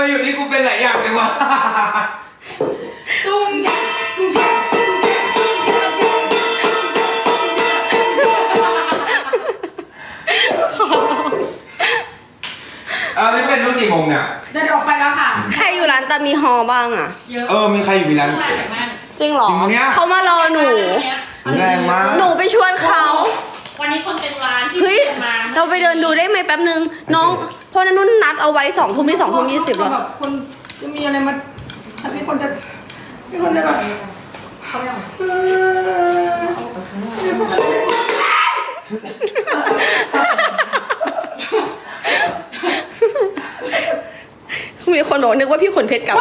มาอยู่นี่กูเป็นหลายอย่างเลยวะตุ้งจังตุ้งจังตุ้งจังตุ้งจังตุ้งจังอ่านี่เป็นรุ่นกี่โมงเนี่ย เดินออกไปแล้วค่ะใครอยู่ร้านตามีฮอบ้างอะเยอะเออ มีใครอยู่ร้าน มาจากนั่นจริงเหรอจริงปะเนี่ย เขามารอหนู แรงมาก หนูไปชวนเขา วันนี้คนเต็มร้านที่เฮ้ย เราไปเดินดูได้ไหมแป๊บนึง น้องพ่อนุ่นนัดเอาไว้สองทุ่มที่สองทุ่มยี่สิบแล้วคนจะมีอะไรมาพี่คนจะพี่คนจะแบบมีคนบอกนึกว่าพี่ขนเพชรกลับ